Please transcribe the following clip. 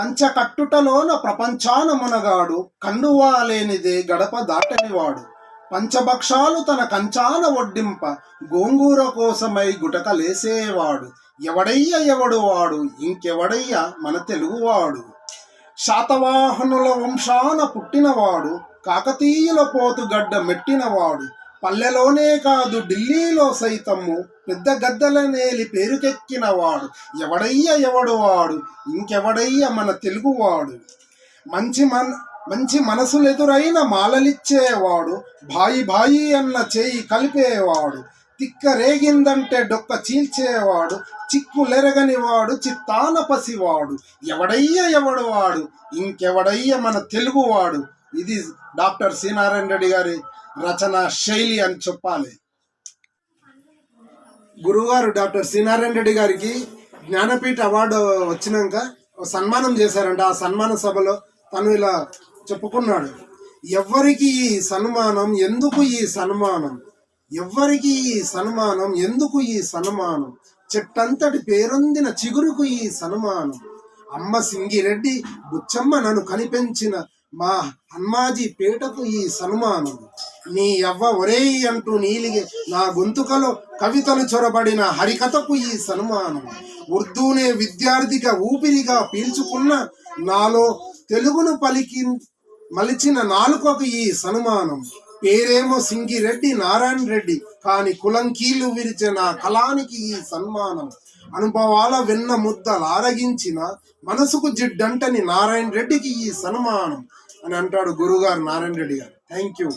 పంచకట్టుటలోన ప్రపంచాన మునగాడు లేనిదే గడప దాటనివాడు. పంచభక్షాలు తన కంచాన వడ్డింప గోంగూర కోసమై గుటకలేసేవాడు ఎవడయ్య ఎవడు వాడు ఇంకెవడయ్య మన తెలుగువాడు. శాతవాహనుల వంశాన పుట్టినవాడు కాకతీయుల పోతుగడ్డ మెట్టినవాడు. పల్లెలోనే కాదు ఢిల్లీలో సైతము పెద్ద గద్దలనేలి పేరుకెక్కిన పేరుకెక్కినవాడు. ఎవడయ్య ఎవడు వాడు? ఇంకెవడయ్య మన తెలుగువాడు? మంచి మన మంచి మనసులెదురైన మాలలిచ్చేవాడు భాయి భాయి అన్న చేయి కలిపేవాడు తిక్క రేగిందంటే డొక్క చీల్చేవాడు చిక్కులెరగని వాడు చిత్తాన పసివాడు. ఎవడయ్య ఎవడు వాడు? ఇంకెవడయ్య మన తెలుగువాడు? ఇది డాక్టర్ సి నారాయణ రెడ్డి గారి రచన శైలి అని చెప్పాలి. గురువుగారు డాక్టర్ సి నారాయణ రెడ్డి గారికి జ్ఞానపీఠ అవార్డు వచ్చినాక సన్మానం చేశారంట. ఆ సన్మాన సభలో తను ఇలా చెప్పుకున్నాడు. ఎవ్వరికి ఈ సన్మానం ఎందుకు ఈ సన్మానం? ఎవ్వరికి ఈ సన్మానం ఎందుకు ఈ సన్మానం? చెట్టంతటి పేరొందిన చిగురుకు ఈ సన్మానం. అమ్మ సింగిరెడ్డి బుచ్చమ్మ నన్ను కనిపించిన మా హన్మాజీ పేటకు ఈ సన్మానం. నీ ఎవ్వ ఒరేయ్ అంటూ నీలిగే నా గొంతుకలో కవితలు చొరబడిన హరికథకు ఈ సన్మానం. ఉర్దూనే విద్యార్థిగా ఊపిరిగా పీల్చుకున్న నాలో తెలుగును పలికి మలిచిన నాలుకకు ఈ సన్మానం. పేరేమో సింగిరెడ్డి నారాయణ రెడ్డి కాని కులంకీలు విరిచిన నా కళానికి ఈ సన్మానం. అనుభవాల వెన్న ముద్దలు ఆరగించిన మనసుకు జిడ్డంటని నారాయణ రెడ్డికి ఈ సన్మానం అని అంటాడు గురుగారు నారాయణ రెడ్డి గారు. Thank you